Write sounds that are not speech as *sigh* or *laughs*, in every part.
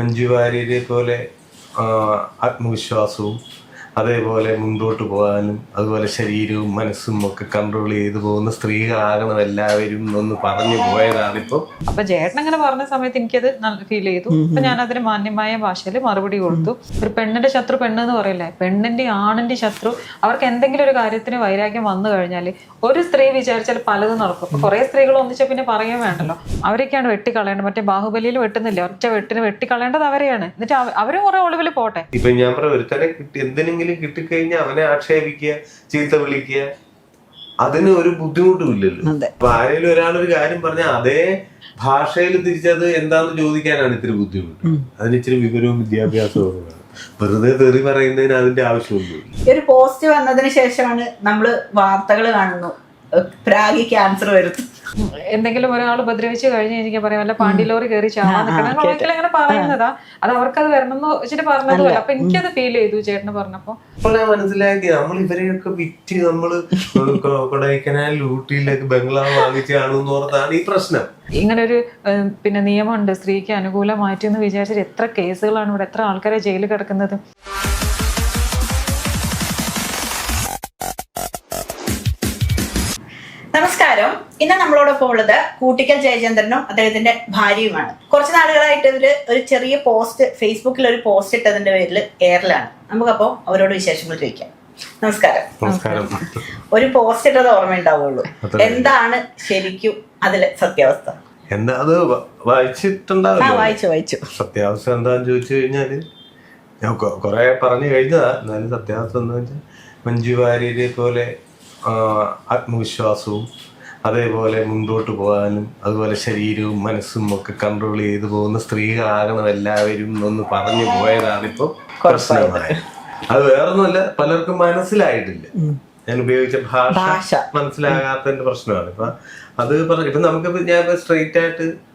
മഞ്ജു വാര്യരെ പോലെ ആത്മവിശ്വാസവും അതേപോലെ മുൻപോട്ട് പോകാനും അതുപോലെ ശരീരവും മനസ്സും ഒക്കെ കൺട്രോൾ ചെയ്ത് പോകുന്ന സ്ത്രീകളാകണം എല്ലാവരും എന്ന് പറഞ്ഞു പോയതാണിപ്പോ. അപ്പൊ ചേട്ടൻ അങ്ങനെ പറഞ്ഞ സമയത്ത് എനിക്കത് നല്ല ഫീൽ ചെയ്തു. അപ്പൊ ഞാൻ അതിന് മാന്യമായ ഭാഷയിൽ മറുപടി കൊടുത്തു. ഒരു പെണ്ണിന്റെ ശത്രു പെണ്ണ് എന്ന് പറയില്ലേ? പെണ്ണിന്റെ ആണിന്റെ ശത്രു. അവർക്ക് എന്തെങ്കിലും ഒരു കാര്യത്തിന് വൈരാഗ്യം വന്നു കഴിഞ്ഞാൽ ഒരു സ്ത്രീ വിചാരിച്ചാൽ പലതും നടക്കും. അപ്പൊ കുറെ സ്ത്രീകൾ ഒന്നിച്ച പിന്നെ പറയാൻ വേണ്ടല്ലോ. അവരൊക്കെയാണ് വെട്ടിക്കളയേണ്ടത്. മറ്റേ ബാഹുബലിയിൽ വെട്ടുന്നില്ല? ഒറ്റ വെട്ടിന് വെട്ടിക്കളയേണ്ടത് അവരെയാണ്. എന്നിട്ട് അവ- അവരും കുറെ ഒളിവിൽ പോട്ടെ. ഇപ്പൊ ഞാൻ പറയാം ഒരുത്തനെ കിട്ടി. എന്തിനെങ്കിലും കിട്ടിക്കഴിഞ്ഞാൽ അവനെ ആക്ഷേപിക്കുക ചീത്ത വിളിക്കുക. അതിന് ഒരു ബുദ്ധിമുട്ടും ഇല്ലല്ലോ. അതെ. അപ്പൊ ആരെങ്കിലും ഒരാൾ ഒരു കാര്യം പറഞ്ഞാൽ അതേ ഭാഷയിൽ തിരിച്ചത് എന്താന്ന് ചോദിക്കാനാണ് ഇത്തിരി ബുദ്ധിമുട്ട്. അതിന് ഇച്ചിരി വിവരവും വിദ്യാഭ്യാസവും വെറുതെ തെറി പറയുന്നതിന് അതിന്റെ ആവശ്യമൊന്നുമില്ല. ഒരു പോസ്റ്റ് വന്നതിന് ശേഷമാണ് നമ്മൾ വാർത്തകൾ കാണുന്നു. പ്രാഗി ക്യാൻസർ വരുന്നു എന്തെങ്കിലും ഒരാൾ ഉപദ്രവിച്ച് കഴിഞ്ഞ് എനിക്ക് പറയാം. അല്ല പാണ്ഡിലോറി കയറി ചാവാൻ നിൽക്കണം ഒരിക്കലും അങ്ങനെ പറയുന്നതാ. അത് അവർക്കത് വരണം എന്ന് വെച്ചിട്ട് പറഞ്ഞതുമല്ല അപ്പൊ എനിക്കത് ഫീൽ ചെയ്തു ചേട്ടന് പറഞ്ഞപ്പോ. ഞാൻ മനസ്സിലാക്കി. നമ്മൾ ഇവരെയൊക്കെ വിറ്റ് നമ്മൾ കൊടൈക്കനാൽ ഊട്ടിയിലേക്ക് ബംഗ്ലാവ് വാങ്ങിച്ച് കാണുമെന്ന് ഈ പ്രശ്നം. ഇങ്ങനെ ഒരു പിന്നെ നിയമമുണ്ട്. സ്ത്രീക്ക് അനുകൂലമായിട്ട് എന്ന് വിചാരിച്ചിട്ട് എത്ര കേസുകളാണ് ഇവിടെ എത്ര ആൾക്കാരെ ജയിലിൽ കിടക്കുന്നത്? ഇന്ന് നമ്മളോടൊപ്പം ഉള്ളത് കൂട്ടിക്കൽ ജയചന്ദ്രനും അദ്ദേഹത്തിന്റെ ഭാര്യയുമാണ്. കുറച്ച് നാളുകളായിട്ട് ഇതിൽ ഒരു ചെറിയ പോസ്റ്റ് ഫേസ്ബുക്കിൽ ഒരു പോസ്റ്റ് ഇട്ടതിന്റെ പേരിൽ എയറിലാണ് നമുക്കപ്പോ അവരോട് വിശേഷങ്ങൾ ചോദിക്കാം നമസ്കാരം. നമസ്കാരം. ഒരു പോസ്റ്റ് ഇട്ടത് ഓർമ്മയുണ്ടാവുള്ളൂ ഉണ്ടാവുള്ളൂ. എന്താണ് ശരിക്കും അതിലെ സത്യാവസ്ഥ? എന്താ അത് വായിച്ചിട്ടുണ്ടാവില്ല. വായിച്ചു വായിച്ചു. സത്യാവസ്ഥ എന്താന്ന് ചോദിച്ചു കഴിഞ്ഞാൽ ഞാൻ കൊറേ പറഞ്ഞു കഴിഞ്ഞതാ. എന്നാലും സത്യാവസ്ഥ എന്താ വെച്ചാൽ മഞ്ജു വാര്യരെ പോലെ ആത്മവിശ്വാസവും അതേപോലെ മുൻപോട്ട് പോകാനും അതുപോലെ ശരീരവും മനസ്സും ഒക്കെ കൺട്രോൾ ചെയ്തു പോകുന്ന സ്ത്രീകളാകണം എല്ലാവരും എന്ന് പറഞ്ഞു പോയതാണിപ്പോ പ്രശ്നമായത്. അത് വേറൊന്നുമല്ല പലർക്കും മനസ്സിലായിട്ടില്ല. ഞാൻ ഉപയോഗിച്ച ഭാഷ. മനസ്സിലാകാത്തതിന്റെ പ്രശ്നമാണ്. ഇപ്പൊ അത് പറഞ്ഞു ഇപ്പൊ നമുക്ക് ഞാൻ സ്ട്രെയിറ്റ് ആയിട്ട്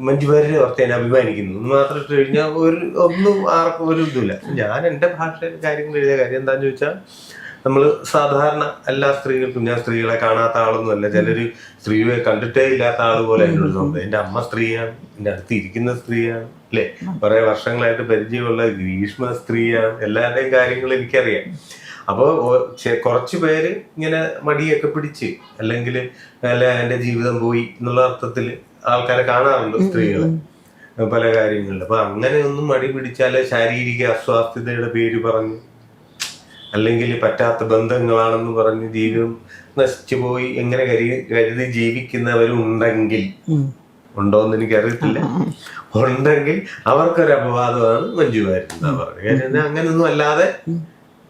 മഞ്ജു- വാര്യരെ ഓർത്ത് ഞാൻ അഭിമാനിക്കുന്നു. എന്ന് മാത്രം ഇട്ട് കഴിഞ്ഞാൽ ഒരു ഒന്നും ആർക്കും ഒരു ഇതുമില്ല. ഞാൻ എന്റെ ഭാഷയിൽ കാര്യങ്ങൾ എഴുതിയ കാര്യം എന്താന്ന് ചോദിച്ചാൽ നമ്മൾ സാധാരണ എല്ലാ സ്ത്രീകൾക്കും ഞാൻ സ്ത്രീകളെ കാണാത്ത ആളൊന്നും അല്ല ചിലര് സ്ത്രീയെ കണ്ടിട്ടേ ഇല്ലാത്ത ആൾ പോലെ എന്നോട് എന്റെ എന്റെ അമ്മ സ്ത്രീയാണ്. എന്റെ അടുത്ത് ഇരിക്കുന്ന സ്ത്രീയാണ്. അല്ലേ? കുറെ വർഷങ്ങളായിട്ട് പരിചയമുള്ള ഗ്രീഷ്മ സ്ത്രീയാണ്. എല്ലാവരുടെയും കാര്യങ്ങൾ എനിക്കറിയാം. അപ്പോൾ കുറച്ചു പേര് ഇങ്ങനെ മടിയൊക്കെ പിടിച്ച് അല്ലെങ്കിൽ അല്ല എന്റെ ജീവിതം പോയി എന്നുള്ള അർത്ഥത്തിൽ ആൾക്കാരെ കാണാറുണ്ട് സ്ത്രീകളെ. പല കാര്യങ്ങളിലും. അപ്പൊ അങ്ങനെ ഒന്നും മടി പിടിച്ചാൽ ശാരീരിക അസ്വാസ്ഥ്യതയുടെ പേര് പറഞ്ഞു അല്ലെങ്കിൽ പറ്റാത്ത ബന്ധങ്ങളാണെന്ന് പറഞ്ഞ് ജീവിതം നശിച്ചു പോയി എങ്ങനെ കരുതി കരുതി ജീവിക്കുന്നവരും ഉണ്ടെങ്കിൽ ഉണ്ടോന്ന് എനിക്ക് അറിയത്തില്ല ഉണ്ടെങ്കിൽ അവർക്കൊരു അപവാദമാണ് മഞ്ജു വാര്യർ എന്നാ എന്നാ അങ്ങനെയൊന്നും അല്ലാതെ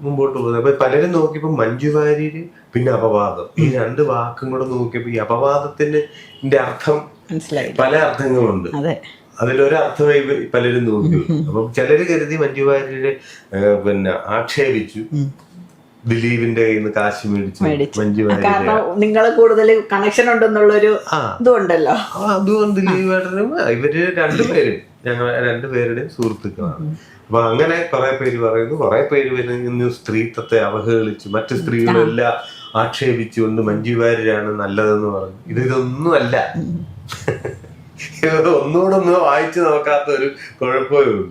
മുമ്പോട്ട് പോകുന്നത്. അപ്പൊ പലരും നോക്കിയപ്പോ മഞ്ജു വാര്യര് പിന്നെ അപവാദം. ഈ രണ്ട് വാക്കും കൂടെ നോക്കിയപ്പോ ഈ അപവാദത്തിന്റെ അർത്ഥം മനസ്സിലായി പല അർത്ഥങ്ങളുണ്ട്. അതെ അതിലൊരർത്ഥമേ ഇവ പലരും തോന്നി അപ്പം ചിലര് കരുതി മഞ്ജു വാര്യരെ പിന്നെ ആക്ഷേപിച്ചു. ദിലീപിന്റെ കയ്യിൽ നിന്ന് കാശ് മേടിച്ചു. മഞ്ജു വാര്യരെ. കാരണം നിങ്ങൾ കൂടുതൽ കണക്ഷൻ ഉണ്ടെന്നുള്ളൊരു ഇതുണ്ടല്ലോ. അതും ദിലീപ് ദിലീപേട്ടനും ഇവർ രണ്ടുപേരും ഞങ്ങൾ രണ്ടുപേരുടെയും സുഹൃത്തുക്കളാണ്. അപ്പൊ അങ്ങനെ കുറെ പേര് പറയുന്നു. കുറെ പേര് വരുന്നു. സ്ത്രീത്വത്തെ അവഹേളിച്ചു മറ്റു സ്ത്രീകളെല്ലാം ആക്ഷേപിച്ചുകൊണ്ട് മഞ്ജു വാര്യരാണ് നല്ലതെന്ന് പറഞ്ഞു. ഇത് ഇതൊന്നും ഇത് വായിച്ചു നോക്കാത്ത ഒരു കുഴപ്പമേ ഉള്ളൂ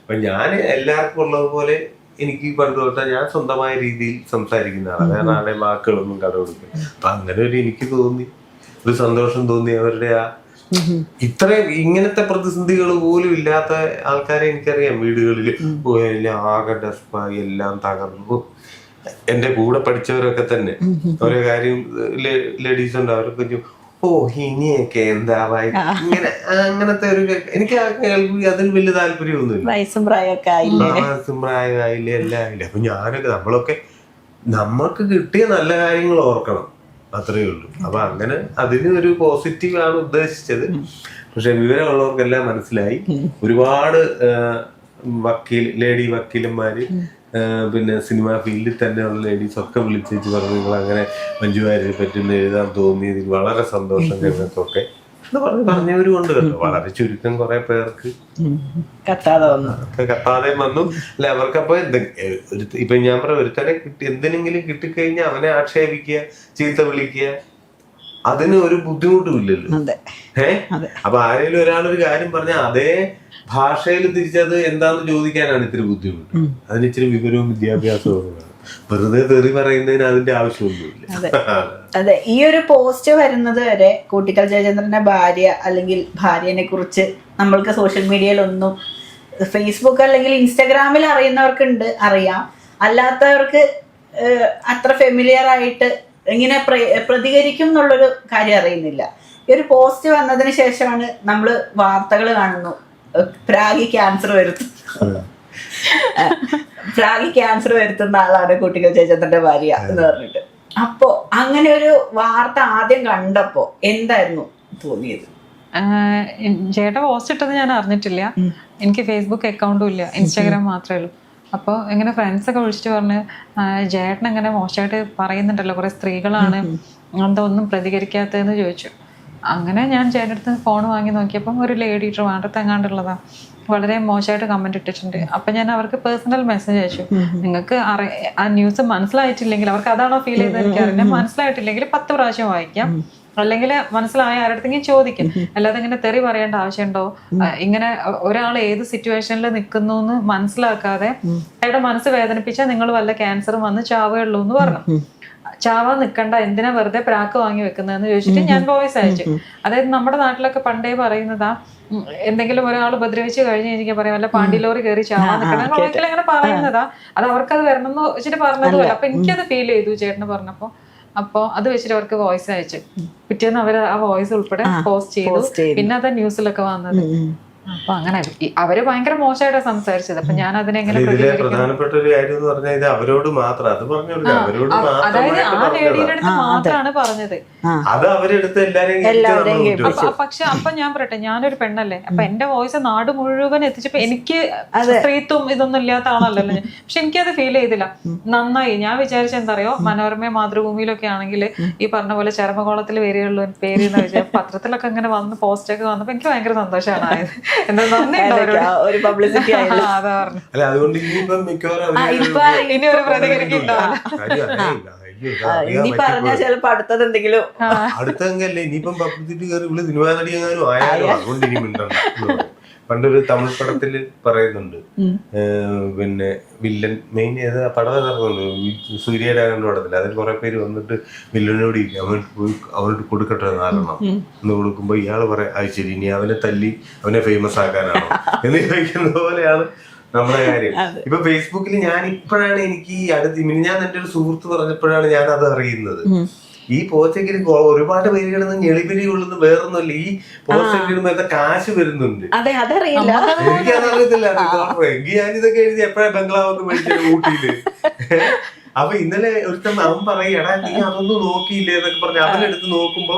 അപ്പൊ ഞാൻ എല്ലാവർക്കും ഉള്ളതുപോലെ എനിക്ക് പണ്ട് തൊട്ടാ ഞാൻ സ്വന്തമായ രീതിയിൽ സംസാരിക്കുന്ന ആളാണ് ഞാൻ ആളെ വാക്കുകളൊന്നും കടമെടുക്കും അപ്പൊ അങ്ങനെ ഒരു എനിക്ക് തോന്നി. ഒരു സന്തോഷം തോന്നി അവരുടെ ആ ഇത്രയും ഇങ്ങനത്തെ പ്രതിസന്ധികൾ പോലും ഇല്ലാത്ത ആൾക്കാരെ എനിക്കറിയാം വീടുകളിൽ ആകെ ഡെസ്പായി എല്ലാം തകർന്നു. എന്റെ കൂടെ പഠിച്ചവരൊക്കെ തന്നെ. ഓരോ കാര്യം ലേഡീസ് ഉണ്ട് അവരൊക്കെ ചോദിക്കും, ഓ ഹിനിയൊക്കെ എന്താവായി ഇങ്ങനെ അങ്ങനത്തെ ഒരു എനിക്ക് അതിൽ വലിയ താല്പര്യമൊന്നുമില്ല. വയസ്സും പ്രായമൊക്കെ ആയില്ലേ? പ്രായമായില്ലേ എല്ലാം ആയില്ലേ. അപ്പൊ ഞാനൊക്കെ നമ്മളൊക്കെ നമ്മൾക്ക് കിട്ടിയ നല്ല കാര്യങ്ങൾ ഓർക്കണം. അത്രയേ ഉള്ളൂ. അപ്പൊ അങ്ങനെ അതിന് ഒരു പോസിറ്റീവ് ആണ് ഉദ്ദേശിച്ചത്. പക്ഷെ വിവരമുള്ളവർക്കെല്ലാം മനസ്സിലായി. ഒരുപാട് വക്കീൽ ലേഡി വക്കീലന്മാര് പിന്നെ സിനിമാ ഫീൽഡിൽ തന്നെയുള്ള ലേഡീസ് ഒക്കെ വിളിച്ചേച്ച് പറഞ്ഞു നിങ്ങൾ അങ്ങനെ മഞ്ജു വാര്യരെ പറ്റി ഒന്ന് എഴുതാൻ തോന്നിയതിൽ വളരെ സന്തോഷം ഞങ്ങൾക്കൊക്കെ. എന്ന് പറഞ്ഞ് പറഞ്ഞവരും ഉണ്ട് കേട്ടോ വളരെ ചുരുക്കം കുറെ പേർക്ക്. കത്താതെ വന്നു. ഒക്കെ കത്താതെ വന്നു. അല്ല അവർക്കപ്പോ ഇപ്പൊ ഞാൻ പറയാം ഒരുത്തനെ കിട്ടി എന്തിനെങ്കിലും കിട്ടിക്കഴിഞ്ഞാൽ അവനെ ആക്ഷേപിക്കുക ചീത്ത വിളിക്കുക. അതിന് ഒരു ബുദ്ധിമുട്ടും ഇല്ലല്ലോ. ഏഹ്. അപ്പൊ ആരെങ്കിലും ഒരാളൊരു ഒരു കാര്യം പറഞ്ഞാൽ അതേ ഭാഷയിൽ തിരിച്ചത് എന്താന്ന് ചോദിക്കാനാണ് ഇത്തിരി ബുദ്ധിമുട്ട്. അതിന് ഇച്ചിരി വിവരവും വിദ്യാഭ്യാസവും വെറുതെ തെറി പറയുന്നതിന് അതിന്റെ ആവശ്യമൊന്നുമില്ല. അതെ. ഈ ഒരു പോസ്റ്റ് വരുന്നത് വരെ കൂട്ടിക്കൽ ജയചന്ദ്രന്റെ ഭാര്യ അല്ലെങ്കിൽ ഭാര്യനെ കുറിച്ച് നമ്മൾക്ക് സോഷ്യൽ മീഡിയയിൽ ഒന്നും ഫേസ്ബുക്ക് അല്ലെങ്കിൽ ഇൻസ്റ്റാഗ്രാമിൽ അറിയുന്നവർക്കുണ്ട് അറിയാം. അല്ലാത്തവർക്ക് അത്ര ഫെമിലിയർ ആയിട്ട് ഇങ്ങനെ പ്ര- പ്രതികരിക്കും എന്നുള്ളൊരു കാര്യം അറിയുന്നില്ല. ഈ ഒരു പോസ്റ്റ് വന്നതിന് ശേഷമാണ് നമ്മൾ വാർത്തകൾ കാണുന്നു. പ്രാഗി ക്യാൻസർ വരുത്തും പ്രാഗി ക്യാൻസർ വരുത്തുന്ന ആളാണ് കുട്ടികൾ ജയചന്ദ്രന്റെ ഭാര്യ എന്ന് പറഞ്ഞിട്ട്. അപ്പോ അങ്ങനെ ഒരു വാർത്ത ആദ്യം കണ്ടപ്പോ എന്തായിരുന്നു തോന്നിയത്? ചേട്ടൻ പോസ്റ്റ് ഇട്ടത് ഞാൻ അറിഞ്ഞിട്ടില്ല. എനിക്ക് ഫേസ്ബുക്ക് അക്കൗണ്ടും ഇല്ല. ഇൻസ്റ്റാഗ്രാം മാത്രമേ ഉള്ളൂ. അപ്പോൾ ഇങ്ങനെ ഫ്രണ്ട്സ് ഒക്കെ വിളിച്ചിട്ട് പറഞ്ഞ് ജേട്ടൻ ചേട്ടൻ ഇങ്ങനെ മോശമായിട്ട് പറയുന്നുണ്ടല്ലോ. കുറെ സ്ത്രീകളാണ് എന്താ ഒന്നും പ്രതികരിക്കാത്തതെന്ന് ചോദിച്ചു. അങ്ങനെ ഞാൻ ചേട്ടന്റെ അടുത്ത് ഫോൺ വാങ്ങി നോക്കിയപ്പം ഒരു ലേഡി ട്രിവാൻഡ്രത്ത് എങ്ങാണ്ടുള്ളതാ വളരെ മോശമായിട്ട് കമന്റ് ഇട്ടിട്ടുണ്ട്. അപ്പൊ ഞാൻ അവർക്ക് പേഴ്സണൽ മെസ്സേജ് അയച്ചു. നിങ്ങൾക്ക് അറി ആ ന്യൂസ് മനസ്സിലായിട്ടില്ലെങ്കിൽ അവർക്ക് അതാണോ ഫീൽ ചെയ്തത് എനിക്കറിയില്ല മനസ്സിലായിട്ടില്ലെങ്കിൽ പത്ത് പ്രാവശ്യം വായിക്കാം. അല്ലെങ്കിൽ മനസ്സിലായ ആരുടെങ്കിലും ചോദിക്കും. അല്ലാതെ ഇങ്ങനെ തെറി പറയേണ്ട ആവശ്യമുണ്ടോ? ഇങ്ങനെ ഒരാൾ ഏത് സിറ്റുവേഷനിൽ നിൽക്കുന്നു എന്ന് മനസ്സിലാക്കാതെ അയാളുടെ മനസ്സ് വേദനിപ്പിച്ചാൽ നിങ്ങൾ വല്ല ക്യാൻസറും വന്ന് ചാവുകയുള്ളൂ എന്ന് പറഞ്ഞു. ചാവാൻ നിൽക്കണ്ട എന്തിനാ വെറുതെ പ്രാക്ക് വാങ്ങി വെക്കുന്നതെന്ന് ചോദിച്ചിട്ട് ഞാൻ വോയിസ് അയച്ചു. അതായത് നമ്മുടെ നാട്ടിലൊക്കെ പണ്ടേ പറയുന്നതാ എന്തെങ്കിലും ഒരാൾ ഉപദ്രവിച്ച് കഴിഞ്ഞ് എനിക്ക് പറയാം വല്ല പാണ്ടിലോറി കയറി ചാവാൻ നിൽക്കണം അങ്ങനെ പറയുന്നതാ. അത് അവർക്കത് വരണം എന്ന് വെച്ചിട്ട് പറഞ്ഞതുമല്ല. അപ്പൊ എനിക്കത് ഫീൽ ചെയ്തു ചേട്ടന് പറഞ്ഞപ്പോ. അപ്പൊ അത് വെച്ചിട്ട് അവർക്ക് വോയിസ് അയച്ചു. പിറ്റേന്ന് അവർ ആ വോയിസ് ഉൾപ്പെടെ പോസ്റ്റ് ചെയ്തു. പിന്നെ അത് ന്യൂസിലൊക്കെ വന്നത്. അപ്പൊ അങ്ങനെ അവർ ഭയങ്കര മോശമായിട്ടാണ് സംസാരിച്ചത്. അപ്പൊ ഞാൻ അതിനെങ്ങനെ ഇതിലെ പ്രധാനപ്പെട്ട ഒരു കാര്യം എന്ന് പറഞ്ഞാൽ ഇത് അവരോട് മാത്രം അത് പറഞ്ഞില്ല അവരോട് അതായത് ആ ലേഡിയുടെ പറഞ്ഞതാ അടുത്ത് മാത്രമാണ് പറഞ്ഞത്. അത് അവരെടുത്ത് എല്ലാരെയും പക്ഷെ അപ്പൊ ഞാൻ പറയട്ടെ ഞാനൊരു പെണ്ണല്ലേ? അപ്പൊ എന്റെ വോയിസ് നാട് മുഴുവൻ എത്തിച്ചപ്പോ എനിക്ക് സ്ത്രീത്വം ഇതൊന്നും ഇല്ലാത്ത ആളല്ലല്ലോ പക്ഷെ എനിക്കത് ഫീൽ ചെയ്തില്ല. നന്നായി. ഞാൻ വിചാരിച്ച എന്താ അറിയോ? മനോരമ മാതൃഭൂമിയിലൊക്കെ ആണെങ്കിൽ ഈ പറഞ്ഞ പോലെ ചരമകോളത്തിൽ വരികയുള്ളൂ പേര് എന്ന് വെച്ചാൽ പത്രത്തിലൊക്കെ ഇങ്ങനെ വന്ന് പോസ്റ്റൊക്കെ വന്നപ്പോ എനിക്ക് ഭയങ്കര സന്തോഷമാണ് ആയത്. ഒരു പബ്ലിസിറ്റി അല്ല അതുകൊണ്ട് ഇനി ഒരു പ്രതികരിക്കുന്നുണ്ടാവില്ല ഇനി പറഞ്ഞാൽ. ചിലപ്പോ അടുത്തത് എന്തെങ്കിലും അടുത്തങ്കല്ലേ ഇനിയിപ്പം പബ്ലിസിറ്റി കയറി ഇവിടെ സിനിമാ ആയാലും? ആയാലോ അതുകൊണ്ട് ഇനി മിണ്ടണ്ട. പണ്ടൊരു തമിഴ് പടത്തിൽ പറയുന്നുണ്ട്. പിന്നെ വില്ലൻ മെയിൻ ഏത് പടം ഇറങ്ങുന്നുണ്ട് സൂര്യയുടെ കണ്ട പടത്തിൽ അതിൽ കുറെ പേര് വന്നിട്ട് വില്ലനോട്. അവൻ അവനോട് കൊടുക്കട്ടെ നാലെണ്ണം എന്ന് കൊടുക്കുമ്പോ ഇയാൾ പറയാം അത് ശരി ഇനി അവനെ തല്ലി അവനെ ഫേമസ് ആക്കാനാണോ? എന്ന് ചോദിക്കുന്ന പോലെയാണ് നമ്മുടെ കാര്യം. ഇപ്പൊ ഫേസ്ബുക്കിൽ ഞാൻ ഇപ്പോഴാണ് എനിക്ക് അടുത്ത് ഞാൻ എന്റെ ഒരു സുഹൃത്ത് പറഞ്ഞപ്പോഴാണ് ഞാൻ അത് അറിയുന്നത് ഈ പോസ്റ്റെങ്കിൽ ഒരുപാട് പേര് കിടന്ന് ഞെളിപിരി കൊള്ളുന്ന വേറൊന്നുമില്ല. ഈ പോസ്റ്റെങ്കിലും എന്താ കാശ് വരുന്നുണ്ട്. അതെ അതറിയില്ല. എനിക്കത് അറിയത്തില്ല എങ്കിൽ ഞാനിതൊക്കെ എഴുതി എപ്പോഴാ ബംഗ്ലാവ് ഊട്ടിയിൽ? *laughs* അപ്പൊ ഇന്നലെ ഒരുത്തൻ അവൻ പറയടാ നീ അതൊന്നും നോക്കിയില്ലേ? എന്നൊക്കെ പറഞ്ഞ് അവനെടുത്ത് നോക്കുമ്പോ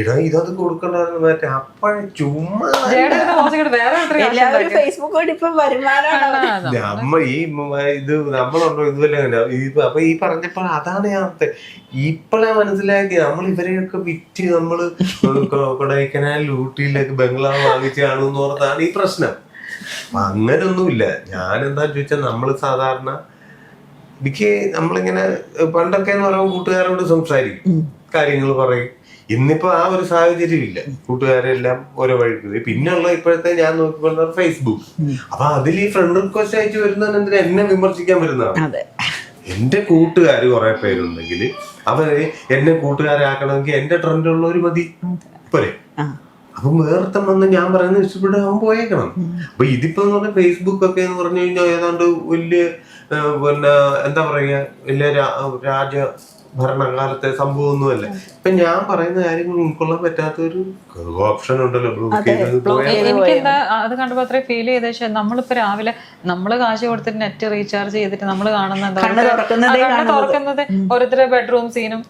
ഇടാ ഇതൊക്കെ കൊടുക്കണ്ടെന്ന് മറ്റേ അപ്പഴേ ചുമ്മാ ചേട്ടൻ പോസ്റ്റ് വേറെ എത്ര എല്ലാവരും ഫേസ്ബുക്ക് വഴി ഇപ്പൊ വരുമാനമാണ് നമ്മ ഈ ഇത് നമ്മളുണ്ടോ? ഇതുവല്ല ഇത് അപ്പൊ ഈ പറഞ്ഞപ്പോ അതാണ് ഞാൻ ഓർത്തെ. ഇപ്പഴാ മനസ്സിലാക്കി നമ്മൾ ഇവരെയൊക്കെ വിറ്റ് നമ്മൾ കൊടൈക്കനാലിൽ കൊടൈക്കനാൽ ഊട്ടിയിലേക്ക് ബംഗ്ലാവ് വാങ്ങിച്ചാണ് എന്ന് പറഞ്ഞതാണ് ഈ പ്രശ്നം. അങ്ങനൊന്നുമില്ല. ഞാൻ എന്താ ചോദിച്ചാൽ നമ്മൾ സാധാരണ എനിക്ക് നമ്മളിങ്ങനെ പണ്ടൊക്കെ എന്ന് പറയുമ്പോൾ കൂട്ടുകാരോട് സംസാരിക്കും. കാര്യങ്ങൾ പറയും. ഇന്നിപ്പോ ആ ഒരു സാഹചര്യം ഇല്ല. കൂട്ടുകാരെല്ലാം ഓരോ വഴിക്ക്. പിന്നെയുള്ള ഇപ്പോഴത്തെ ഞാൻ നോക്കിക്കൊണ്ട ഫേസ്ബുക്ക് അപ്പൊ അതിൽ ഈ ഫ്രണ്ട് റിക്വസ്റ്റ് അയച്ചു വരുന്നതിന് എന്നെ വിമർശിക്കാൻ വരുന്നതാണ്. എന്റെ കൂട്ടുകാർ കുറെ പേരുണ്ടെങ്കിൽ അവർ എന്നെ കൂട്ടുകാരാക്കണമെങ്കിൽ എന്റെ ട്രെൻഡുള്ള ഒരു മതി. പോരെ. അപ്പൊ വേർത്തം വന്ന് ഞാൻ പറയുന്നത് ഇഷ്ടപ്പെട്ട് അവൻ പോയേക്കണം. അപ്പൊ ഇതിപ്പോ എന്ന് പറഞ്ഞാൽ ഫേസ്ബുക്ക് ഒക്കെ എന്ന് പറഞ്ഞു കഴിഞ്ഞാൽ ഏതാണ്ട് വലിയ പിന്നെ എന്താ പറയുക വലിയ രാജ ഭരണകാലത്തെ സംഭവമൊന്നുമല്ല. ഇപ്പൊ ഞാൻ പറയുന്ന കാര്യങ്ങൾ ഉൾക്കൊള്ളാൻ പറ്റാത്ത ഒരു ഓപ്ഷൻ ഉണ്ടല്ലോ എനിക്കെന്താ അത് കണ്ടപ്പോ അത്രേ ഫീൽ ചെയ്ത പക്ഷേ നമ്മളിപ്പോ രാവിലെ നമ്മൾ കാശ് കൊടുത്തിട്ട് നെറ്റ് റീചാർജ് ചെയ്തിട്ട് നമ്മൾ കാണുന്നത്. തുറക്കുന്നതേ ഓരോരുത്തരുടെ ബെഡ്റൂം സീനും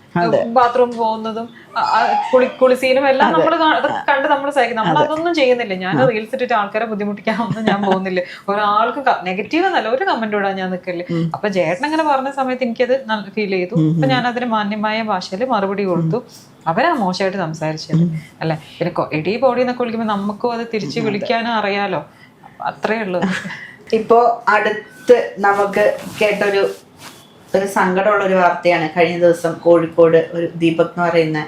ബാത്റൂം പോകുന്നതും കുളി കുളി സീനും എല്ലാം നമ്മൾ കണ്ട് നമ്മൾ സഹിക്കും. നമ്മൾ അതൊന്നും ചെയ്യുന്നില്ല. ഞാൻ റീൽസ് ഇട്ടിട്ട് ആൾക്കാരെ ബുദ്ധിമുട്ടിക്കാനൊന്നും ഞാൻ പോകുന്നില്ല. ഒരാൾക്ക് നെഗറ്റീവ് എന്നല്ല ഒരു കമന്റ് ഇടാൻ ഞാൻ നിൽക്കില്ല അപ്പൊ ചേട്ടൻ അങ്ങനെ പറഞ്ഞ സമയത്ത് എനിക്കത് നല്ല ഫീൽ ചെയ്തു. അപ്പൊ ഞാൻ അതിന് മാന്യമായ ഭാഷയിൽ മറുപടി കൊടുത്തു. അവരാ മോശമായിട്ട് സംസാരിച്ചത്. അല്ലെ? പിന്നെ എടി എടീ ബോഡി എന്നൊക്കെ വിളിക്കുമ്പോൾ നമുക്കും അത് തിരിച്ച് വിളിക്കാനും അറിയാലോ. അത്രേ ഉള്ളൂ. *laughs* ഇപ്പോ അടുത്ത് നമുക്ക് കേട്ടൊരു ഒരു സങ്കടമുള്ള ഒരു വാർത്തയാണ്. കഴിഞ്ഞ ദിവസം കോഴിക്കോട് ഒരു ദീപക് എന്ന് പറയുന്ന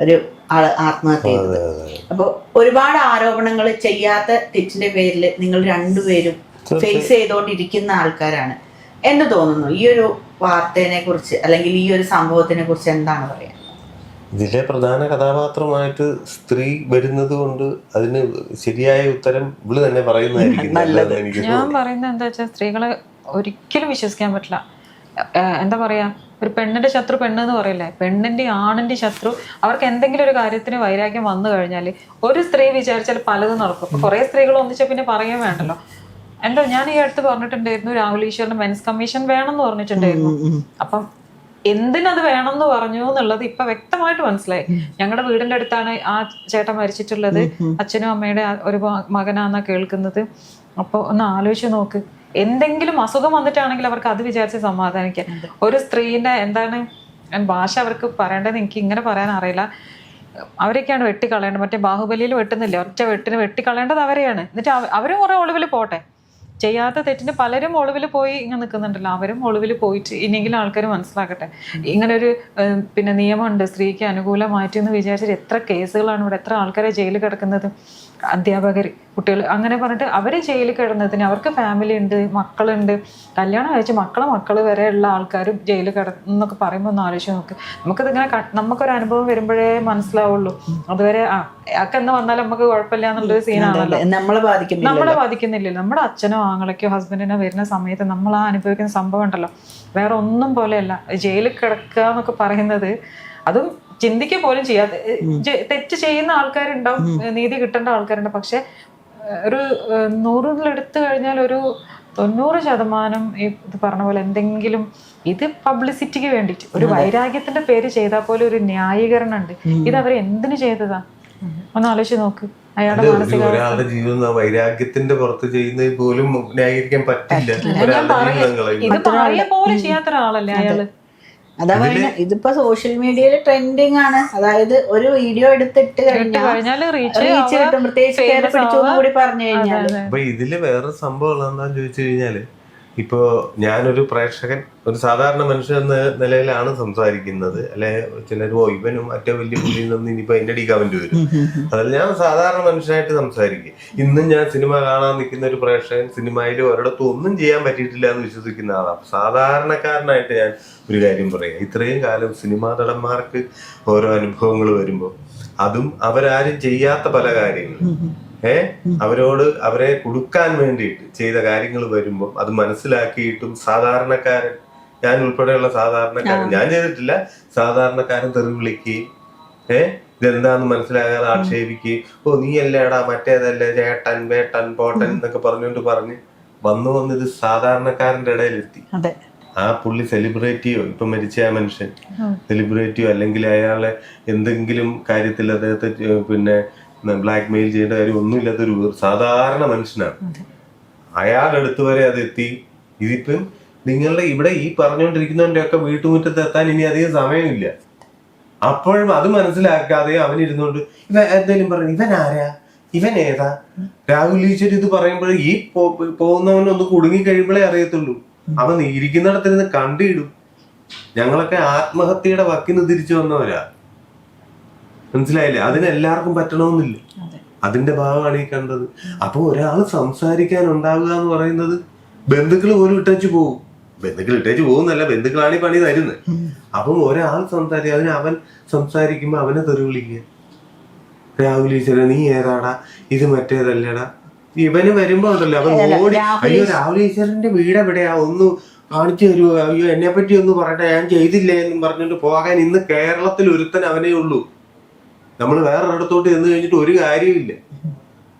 ഒരു ആൾ ആത്മഹത്യ ചെയ്തത് അപ്പൊ ഒരുപാട് ആരോപണങ്ങൾ ചെയ്യാത്ത തെറ്റിന്റെ പേരിൽ നിങ്ങൾ രണ്ടുപേരും ഫേസ് ചെയ്തുകൊണ്ടിരിക്കുന്ന ആൾക്കാരാണ്. എന്ന് തോന്നുന്നു? ഈ ഒരു വാർത്തേനെ കുറിച്ച് അല്ലെങ്കിൽ ഈ ഒരു സംഭവത്തിനെ കുറിച്ച് എന്താണ് പറയാ ഇതിലെ പ്രധാന കഥാപാത്രമായിട്ട് സ്ത്രീ വരുന്നത് കൊണ്ട് അതിന് ശരിയായ ഉത്തരം ഇവൾ തന്നെ പറയുന്നതായിരിക്കും *laughs* ഞാൻ പറയുന്നത് എന്താ വെച്ചാൽ സ്ത്രീകളെ ഒരിക്കലും വിശ്വസിക്കാൻ പറ്റില്ല. എന്താ പറയാ? ഒരു പെണ്ണിന്റെ ശത്രു പെണ്ണ് എന്ന് പറയില്ലേ? പെണ്ണിന്റെ ആണിന്റെ ശത്രു. അവർക്ക് എന്തെങ്കിലും ഒരു കാര്യത്തിന് വൈരാഗ്യം വന്നു കഴിഞ്ഞാൽ ഒരു സ്ത്രീ വിചാരിച്ചാൽ പലതും നടക്കും. കുറെ സ്ത്രീകൾ ഒന്നിച്ച പിന്നെ പറയാൻ വേണ്ടല്ലോ. എന്തോ ഞാൻ ഈ അടുത്ത് പറഞ്ഞിട്ടുണ്ടായിരുന്നു രാഹുൽ ഈശ്വറിന് മെൻസ് കമ്മീഷൻ വേണമെന്ന് പറഞ്ഞിട്ടുണ്ടായിരുന്നു. അപ്പം എന്തിനത് വേണമെന്ന് പറഞ്ഞു എന്നുള്ളത് ഇപ്പൊ വ്യക്തമായിട്ട് മനസ്സിലായി. ഞങ്ങളുടെ വീടിന്റെ അടുത്താണ് ആ ചേട്ടൻ മരിച്ചിട്ടുള്ളത്. അച്ഛനും അമ്മയുടെ ഒരു മകനാന്നാ കേൾക്കുന്നത്. അപ്പൊ ഒന്ന് ആലോചിച്ച് നോക്ക്. എന്തെങ്കിലും അസുഖം വന്നിട്ടാണെങ്കിൽ അവർക്ക് അത് വിചാരിച്ച് സമാധാനിക്കാം ഒരു സ്ത്രീന്റെ എന്താണ് ഭാഷ അവർക്ക് പറയേണ്ടത് എനിക്ക് ഇങ്ങനെ പറയാൻ അറിയില്ല. അവരൊക്കെയാണ് വെട്ടിക്കളയേണ്ടത്. മറ്റേ ബാഹുബലിയിൽ വെട്ടുന്നില്ല? ഒറ്റ വെട്ടിന് വെട്ടിക്കളയേണ്ടത് അവരെയാണ്. എന്നിട്ട് അവ- അവരും കുറെ ഒളിവിൽ പോട്ടെ. ചെയ്യാത്ത തെറ്റിന് പലരും ഒളിവിൽ പോയി ഇങ്ങനെ നിൽക്കുന്നുണ്ടല്ലോ. അവരും ഒളിവിൽ പോയിട്ട് ഇനിയെങ്കിലും ആൾക്കാർ മനസ്സിലാക്കട്ടെ. ഇങ്ങനെ ഒരു പിന്നെ നിയമമുണ്ട്. സ്ത്രീക്ക് അനുകൂലമായിട്ട് എന്ന് വിചാരിച്ചിട്ട് എത്ര കേസുകളാണ് ഇവിടെ എത്ര ആൾക്കാരെ ജയിലിൽ കിടക്കുന്നത്. അധ്യാപകർ കുട്ടികൾ അങ്ങനെ പറഞ്ഞിട്ട് അവർ ജയിലിൽ കിടന്നതിന് അവർക്ക് ഫാമിലി ഉണ്ട് മക്കളുണ്ട്. കല്യാണം കഴിച്ച് മക്കളെ മക്കൾ വരെ ഉള്ള ആൾക്കാരും ജയിലിൽ കിടന്നൊക്കെ പറയുമ്പോൾ ഒന്ന് ആലോചിച്ച് നോക്ക്. നമുക്കിതിങ്ങനെ നമുക്കൊരു അനുഭവം വരുമ്പോഴേ മനസ്സിലാവുള്ളൂ. അതുവരെ ആ അയാൾക്ക് എന്ന് വന്നാലും നമുക്ക് കുഴപ്പമില്ല എന്നുള്ളൊരു സീനാണല്ലോ നമ്മളെ ബാധിക്കുന്നില്ല നമ്മളെ ബാധിക്കുന്നില്ല നമ്മുടെ അച്ഛനോ ആങ്ങളൊക്കെയോ ഹസ്ബൻഡിനോ വരുന്ന സമയത്ത് നമ്മൾ ആ അനുഭവിക്കുന്ന സംഭവം ഉണ്ടല്ലോ. വേറെ ഒന്നും പോലെയല്ല. ജയിലിൽ കിടക്കുക എന്നൊക്കെ പറയുന്നത് അതും ചിന്തിക്കുക പോലും ചെയ്യാതെ തെറ്റ് ചെയ്യുന്ന ആൾക്കാരുണ്ടാവും നീതി കിട്ടേണ്ട ആൾക്കാരുണ്ട്. പക്ഷെ ഒരു നൂറിലെടുത്തു കഴിഞ്ഞാൽ ഒരു തൊണ്ണൂറ് ശതമാനം ഈ ഇത് പറഞ്ഞ പോലെ എന്തെങ്കിലും ഇത് പബ്ലിസിറ്റിക്ക് വേണ്ടിയിട്ട് ഒരു വൈരാഗ്യത്തിന്റെ പേര് ചെയ്താൽ പോലും ഒരു ന്യായീകരണം ഉണ്ട് ഇത് അവർ എന്തിനു ചെയ്തതാ? ഒന്ന് ആലോചിച്ച് നോക്ക്. അയാളുടെ ഒരു- മാനസിക ഒരാളുടെ ജീവിതം വൈരാഗ്യത്തിന്റെ പുറത്ത് ചെയ്യുന്നത് പോലും ന്യായീകരിക്കാൻ പറ്റില്ല. ഇത് പറയ പോലും ചെയ്യാത്ത ഒരാളല്ലേ അയാൾ? അതാ പറയുന്നത് ഇതിപ്പോ സോഷ്യൽ മീഡിയയിൽ ട്രെൻഡിങ് ആണ്. അതായത് ഒരു വീഡിയോ എടുത്തിട്ട് കഴിഞ്ഞാൽ റീച്ച് റീച്ച് കിട്ടും. പ്രത്യേകിച്ച് കൂടി പറഞ്ഞു കഴിഞ്ഞാൽ അപ്പൊ ഇതിൽ വേറെ സംഭവം എന്താന്ന് ചോദിച്ചു കഴിഞ്ഞാൽ ഇപ്പോ ഞാനൊരു പ്രേക്ഷകൻ ഒരു സാധാരണ മനുഷ്യൻ എന്ന നിലയിലാണ് സംസാരിക്കുന്നത്. അല്ലെ ചിലർ ഓ ഇവനും മറ്റേ വലിയ പുള്ളിയിൽ നിന്ന് ഇനിയിപ്പോ എന്റെ ഡി കമന്റ് വരും. അതിൽ ഞാൻ സാധാരണ മനുഷ്യനായിട്ട് സംസാരിക്കും. ഇന്നും ഞാൻ സിനിമ കാണാൻ നിൽക്കുന്ന ഒരു പ്രേക്ഷകൻ സിനിമയിൽ ഒരിടത്തും ഒന്നും ചെയ്യാൻ പറ്റിയിട്ടില്ല എന്ന് വിശ്വസിക്കുന്ന ആളാണ് സാധാരണക്കാരനായിട്ട് ഞാൻ ഒരു കാര്യം പറയാം. ഇത്രയും കാലം സിനിമാ നടന്മാർക്ക് ഓരോ അനുഭവങ്ങൾ വരുമ്പോൾ അതും അവരാരും ചെയ്യാത്ത പല കാര്യങ്ങളും. ഏ? അവരോട് അവരെ കൊടുക്കാൻ വേണ്ടിയിട്ട് ചെയ്ത കാര്യങ്ങൾ വരുമ്പോൾ അത് മനസ്സിലാക്കിയിട്ടും സാധാരണക്കാരൻ ഞാൻ ഉൾപ്പെടെയുള്ള സാധാരണക്കാരൻ ഞാൻ ചെയ്തിട്ടില്ല സാധാരണക്കാരൻ തെറി വിളിക്കുകയും ഏഹ് ഇതെന്താന്ന് മനസ്സിലാകാതെ ആക്ഷേപിക്കുകയും ഓ നീ അല്ലേടാ മറ്റേതല്ലേ ചേട്ടൻ വേട്ടൻ പോട്ടൻ എന്നൊക്കെ പറഞ്ഞുകൊണ്ട് പറഞ്ഞ് വന്നു വന്ന് ഇത് സാധാരണക്കാരന്റെ ഇടയിലെത്തി. ആ പുള്ളി സെലിബ്രിറ്റിയോ ഇപ്പൊ മരിച്ച ആ മനുഷ്യൻ സെലിബ്രിറ്റിയോ അല്ലെങ്കിൽ അയാളെ എന്തെങ്കിലും കാര്യത്തിൽ അദ്ദേഹത്തെ പിന്നെ ബ്ലാക്ക് മെയിൽ ചെയ്യേണ്ട കാര്യം ഒന്നുമില്ലാത്തൊരു സാധാരണ മനുഷ്യനാണ്. അയാൾ അടുത്ത് വരെ എത്തി ഇതിപ്പം നിങ്ങളുടെ ഇവിടെ ഈ പറഞ്ഞുകൊണ്ടിരിക്കുന്നവന്റെ ഒക്കെ വീട്ടുമുറ്റത്ത് എത്താൻ ഇനി അധികം സമയമില്ല. അപ്പോഴും അത് മനസ്സിലാക്കാതെ അവൻ ഇരുന്നുകൊണ്ട് ഇവ എന്തെങ്കിലും പറഞ്ഞു? ഇവൻ ആരാ? ഇവൻ ഏതാ? രാഹുൽ ഈശ്വർ ഇത് പറയുമ്പോൾ ഈ പോകുന്നവനൊന്ന് കുടുങ്ങി കഴിയുമ്പോഴേ അറിയത്തുള്ളൂ. അവൻ ഇരിക്കുന്നിടത്തിരുന്ന് കണ്ടിടും. ഞങ്ങളൊക്കെ ആത്മഹത്യയുടെ വക്കിന് തിരിച്ചു വന്നവരാ. മനസ്സിലായില്ലേ? അതിന് എല്ലാവർക്കും പറ്റണമെന്നില്ല. അതിന്റെ ഭാഗമാണ് ഈ കണ്ടത്. അപ്പൊ ഒരാൾ സംസാരിക്കാൻ ഉണ്ടാവുക എന്ന് പറയുന്നത് ബന്ധുക്കൾ പോലും ഇട്ടേച്ച് പോകും. ബന്ധുക്കൾ ഇട്ടേച്ച് പോകുന്നല്ല ബന്ധുക്കളാണ് ഈ പണി തരുന്നത്. അപ്പം ഒരാൾ സംസാരിക്കുക അതിന് അവൻ സംസാരിക്കുമ്പോ അവനെ തെറി വിളിക്കുക. രാഹുൽ ഈശ്വരൻ നീ ഏതാടാ? ഇത് മറ്റേതല്ലടാ? ഇവന് വരുമ്പോ ഉണ്ടല്ലോ അവൻ ഓടി അയ്യോ രാഹുൽ ഈശ്വരന്റെ വീട് എവിടെയാ? ഒന്ന് കാണിച്ചു തരുമോ അയ്യോ എന്നെ പറ്റി ഒന്ന് പറയട്ടെ ഞാൻ ചെയ്തില്ലേ എന്നും പറഞ്ഞിട്ട് പോകാൻ ഇന്ന് കേരളത്തിൽ ഒരുത്തൻ അവനേ ഉള്ളൂ. നമ്മൾ വേറൊരിടത്തോട്ട് ചെന്ന് കഴിഞ്ഞിട്ട് ഒരു കാര്യമില്ല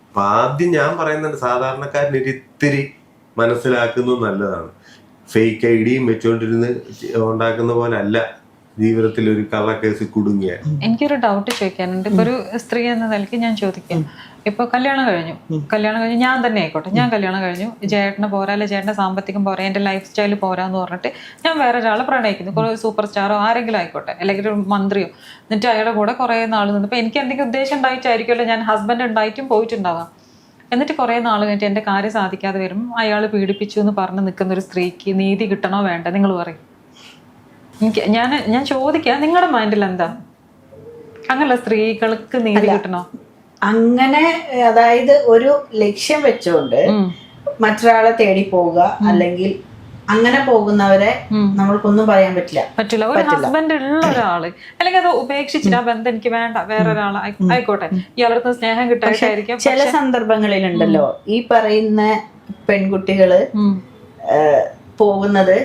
അപ്പൊ ആദ്യം ഞാൻ പറയുന്നുണ്ട് സാധാരണക്കാരൻ ഇത്തിരി മനസ്സിലാക്കുന്നത് നല്ലതാണ്. ഫേക്ക് ഐ ഡിയും വെച്ചുകൊണ്ടിരുന്ന് ഉണ്ടാക്കുന്ന പോലെ അല്ല ജീവിതത്തിൽ ഒരു കള്ളക്കേസ് കുടുങ്ങിയ എനിക്കൊരു ഡൗട്ട് ചോദിക്കാനുണ്ട്. ഇപ്പൊ ഒരു സ്ത്രീ എന്ന നിലയ്ക്ക് ഞാൻ ചോദിക്കാം. ഇപ്പൊ കല്യാണം കഴിഞ്ഞു. കല്യാണം കഴിഞ്ഞു ഞാൻ തന്നെ ആയിക്കോട്ടെ. ഞാൻ കല്യാണം കഴിഞ്ഞു. ചേട്ടന് പോരാ അല്ലെ ചേട്ടന്റെ സാമ്പത്തികം പോരാ എന്റെ ലൈഫ് സ്റ്റൈൽ പോരാന്ന് പറഞ്ഞിട്ട് ഞാൻ വേറെ ഒരാളെ പ്രണയിക്കുന്നു. കുറെ സൂപ്പർ സ്റ്റാറോ ആരെങ്കിലും ആയിക്കോട്ടെ. അല്ലെങ്കിൽ ഒരു മന്ത്രിയോ. എന്നിട്ട് അയാളുടെ കൂടെ കുറെ നാൾ നിന്ന് ഇപ്പൊ എനിക്ക് എന്തെങ്കിലും ഉദ്ദേശം ഉണ്ടായിട്ടായിരിക്കുമല്ലോ ഞാൻ ഹസ്ബൻഡ് ഉണ്ടായിട്ടും പോയിട്ടുണ്ടാവാം. എന്നിട്ട് കുറെ നാൾ കഴിഞ്ഞിട്ട് എന്റെ കാര്യം സാധിക്കാതെ വരും അയാൾ പീഡിപ്പിച്ചു എന്ന് പറഞ്ഞ് നിൽക്കുന്ന ഒരു സ്ത്രീക്ക് നീതി കിട്ടണോ വേണ്ട? നിങ്ങൾ പറയും. എനിക്ക് ഞാൻ ഞാൻ ചോദിക്കാം. നിങ്ങളുടെ മൈൻഡിൽ എന്താ? അങ്ങനെയുള്ള സ്ത്രീകൾക്ക് നീതി കിട്ടണോ? അങ്ങനെ അതായത് ഒരു ലക്ഷ്യം വെച്ചുകൊണ്ട്. മറ്റൊരാളെ തേടി പോവുക അല്ലെങ്കിൽ അങ്ങനെ പോകുന്നവരെ നമ്മൾക്കൊന്നും പറയാൻ പറ്റില്ല. പറ്റില്ല. ഒരു ഹസ്ബൻഡ് ഉള്ള ഒരാൾ അല്ലെങ്കിൽ അത് ഉപേക്ഷിച്ചിട്ട് ആ ബന്ധം എനിക്ക് വേണ്ട. വേറൊരാൾ ആയിക്കോട്ടെ. ഇയാളുടെ സ്നേഹം കിട്ടാനായിരിക്കും ചില സന്ദർഭങ്ങളിലുണ്ടല്ലോ. ഈ പറയുന്ന പെൺകുട്ടികൾ പോകുന്നത്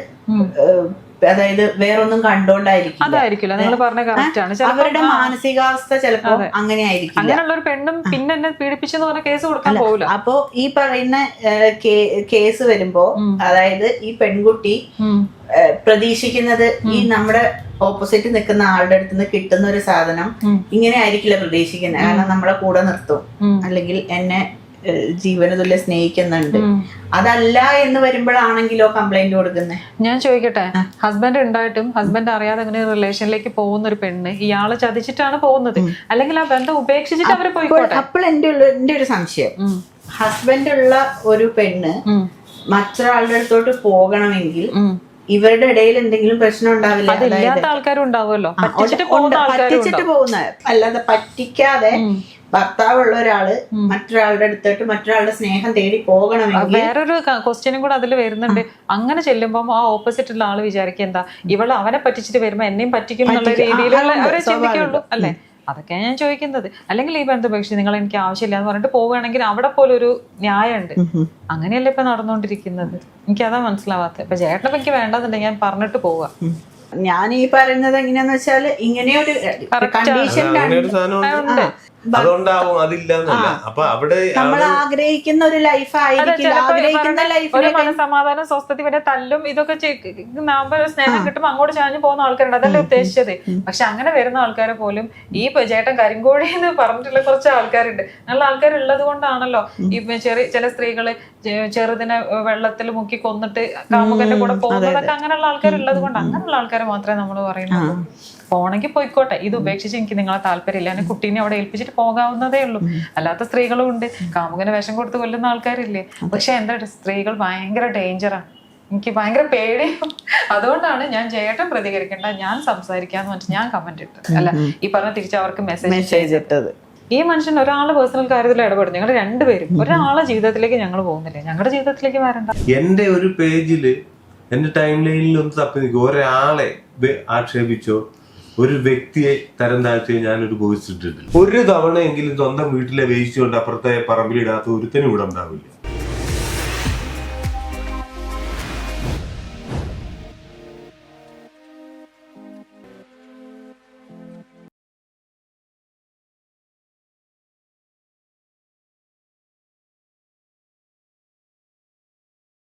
അതായത് വേറൊന്നും കണ്ടോണ്ടായിരിക്കും അതായിരിക്കില്ല. നിങ്ങൾ പറഞ്ഞ കറക്റ്റ് ആണ്. അവരുടെ മാനസികാവസ്ഥ ചിലപ്പോ അങ്ങനെ ആയിരിക്കും അങ്ങനെയുള്ള ഒരു പെണ്ണും പിന്നെ എന്നെ പീഡിപ്പിച്ചെന്ന് പറഞ്ഞ കേസ് കൊടുക്കാൻ പോകില്ല അപ്പോ ഈ പറയുന്ന കേസ് വരുമ്പോ അതായത് ഈ പെൺകുട്ടി പ്രതീക്ഷിക്കുന്നത് ഈ നമ്മുടെ ഓപ്പോസിറ്റ് നിൽക്കുന്ന ആളുടെ അടുത്ത് നിന്ന് കിട്ടുന്ന ഒരു സാധനം ഇങ്ങനെ ആയിരിക്കില്ല പ്രതീക്ഷിക്കുന്നത്. കാരണം നമ്മളെ കൂടെ നിർത്തും. അല്ലെങ്കിൽ എന്നെ ജീവന തുല്യ സ്നേഹിക്കുന്നുണ്ട്. അതല്ല എന്ന് വരുമ്പോഴാണെങ്കിലോ കംപ്ലൈന്റ് കൊടുക്കുന്നത് ഞാൻ ചോദിക്കട്ടെ ഹസ്ബൻഡ് ഉണ്ടായിട്ടും ഹസ്ബൻഡ് അറിയാതെ അങ്ങനെ റിലേഷനിലേക്ക് പോകുന്ന ഒരു പെണ്ണ് ഇയാളെ ചതിച്ചിട്ടാണ് പോകുന്നത്. അല്ലെങ്കിൽ ആ ബന്ധം ഉപേക്ഷിച്ചിട്ട് അവർ പോയിക്കോട്ടെ? അപ്പോൾ എന്റെ ഉള്ള എന്റെ ഒരു സംശയം. ഹസ്ബൻഡ് ഉള്ള ഒരു പെണ്ണ്. മറ്റൊരാളുടെ അടുത്തോട്ട് പോകണമെങ്കിൽ. ഇവരുടെ ഇടയിൽ എന്തെങ്കിലും പ്രശ്നം ഉണ്ടാവില്ല? പറ്റിച്ചിട്ട് പോകുന്ന അല്ലാതെ പറ്റിക്കാതെ ഭർത്താവുള്ള ഒരാൾ മറ്റൊരാളുടെ അടുത്തോട്ട് മറ്റൊരാളുടെ സ്നേഹം തേടി പോകണമെങ്കിൽ വേറൊരു ക്വസ്റ്റ്യനും കൂടെ അതിൽ വരുന്നുണ്ട്. അങ്ങനെ ചെല്ലുമ്പോൾ ആ ഓപ്പോസിറ്റ് ഉള്ള ആൾ വിചാരിക്കുക എന്താ? ഇവൾ അവനെ പറ്റിച്ചിട്ട് വരുമ്പോ എന്നെയും പറ്റിക്കും എന്നുള്ള രീതിയിലുള്ള അവരെ ചിന്തിക്കുള്ളൂ അല്ലെ? അതൊക്കെ ഞാൻ ചോദിക്കുന്നത്. അല്ലെങ്കിൽ ഈ ബന്ധം പക്ഷേ നിങ്ങൾ എനിക്ക് ആവശ്യമില്ല എന്ന് പറഞ്ഞിട്ട് പോവുകയാണെങ്കിൽ അവിടെ പോലൊരു ഒരു ന്യായമുണ്ട് അങ്ങനെയല്ലേ ഇപ്പൊ നടന്നുകൊണ്ടിരിക്കുന്നത്? എനിക്ക് അതാ മനസ്സിലാവാത്തത്. ഇപ്പൊ ചേട്ടനെ എനിക്ക് വേണ്ടതുണ്ടെങ്കിൽ ഞാൻ പറഞ്ഞിട്ട് പോവുക. ഞാൻ ഈ പറയുന്നത് എങ്ങനെയാന്ന് വെച്ചാൽ ഇങ്ങനെ ഒരു കണ്ടീഷൻ അതുകൊണ്ടാവും അതില്ല അപ്പൊ അവിടെ നമ്മൾ ആഗ്രഹിക്കുന്ന ഒരു ലൈഫ് ആഗ്രഹിക്കുന്ന ഒരു മനസമാധാനം സ്വസ്ഥത പിന്നെ തല്ലും ഇതൊക്കെ സ്നേഹം കിട്ടുമ്പോൾ അങ്ങോട്ട് ചാഞ്ഞു പോകുന്ന ആൾക്കാരുണ്ട്. അതല്ലേ ഉദ്ദേശിച്ചത്. പക്ഷെ അങ്ങനെ വരുന്ന ആൾക്കാരെ പോലും ഈ ചേട്ടൻ കരിങ്കോഴി എന്ന് പറഞ്ഞിട്ടുള്ള കുറച്ച് ആൾക്കാരുണ്ട്. നല്ല ആൾക്കാർ ഉള്ളത് കൊണ്ടാണല്ലോ ഈ ചെറിയ ചില സ്ത്രീകൾ ചെറുതിനെ വെള്ളത്തിൽ മുക്കി കൊന്നിട്ട് കാമുകന്റെ കൂടെ പോകുന്നതൊക്കെ അങ്ങനെയുള്ള ആൾക്കാർ ഉള്ളത് കൊണ്ട് അങ്ങനെയുള്ള ആൾക്കാരെ മാത്രമേ നമ്മൾ പറയുന്നുള്ളൂ. പോണെങ്കിൽ പോയിക്കോട്ടെ. ഇത് ഉപേക്ഷിച്ച് എനിക്ക് നിങ്ങളെ താല്പര്യമില്ല. എന്നെ കുട്ടീനെ അവിടെ ഏൽപ്പിച്ചിട്ട് പോകാവുന്നതേ ഉള്ളൂ. അല്ലാത്ത സ്ത്രീകളും ഉണ്ട്. കാമുകന് വിഷം കൊടുത്ത് കൊല്ലുന്ന ആൾക്കാരില്ലേ? പക്ഷെ എന്താ സ്ത്രീകൾ ഭയങ്കര ഡേഞ്ചറാണ് എനിക്ക് ഭയങ്കര പേടി അതുകൊണ്ടാണ് ഞാൻ ചേട്ടൻ പ്രതികരിക്കേണ്ട. ഞാൻ സംസാരിക്കാന്ന് പറഞ്ഞിട്ട് ഞാൻ കമന്റ് ഇട്ടത്. അല്ല ഈ പറഞ്ഞ തിരിച്ച് അവർക്ക് മെസ്സേജ് മെസ്സേജ് ഇട്ടത്. ഈ മനുഷ്യൻ ഒരാളെ പേഴ്സണൽ കാര്യത്തിൽ ഇടപെടും. ഞങ്ങൾ രണ്ടുപേരും. ഒരാളെ ജീവിതത്തിലേക്ക് ഞങ്ങൾ പോകുന്നില്ലേ? ഞങ്ങളുടെ ജീവിതത്തിലേക്ക് വരണ്ട. എന്റെ ഒരു പേജിൽ എന്റെ ടൈം ലൈനിൽ ഒന്ന് തപ്പി നിൽക്കും ഒരാളെ ആക്ഷേപിച്ചോ ഒരു വ്യക്തിയെ തരം താഴ്ത്തി ഞാനൊരു ഇട്ടിട്ടില്ല. ഒരു തവണയെങ്കിലും സ്വന്തം വീട്ടിലെ വേസ്റ്റ് കൊണ്ട് അപ്പുറത്തെ പറമ്പിലിടാത്ത ഒരുത്തനും ഇവിടെ ഉണ്ടാവില്ല.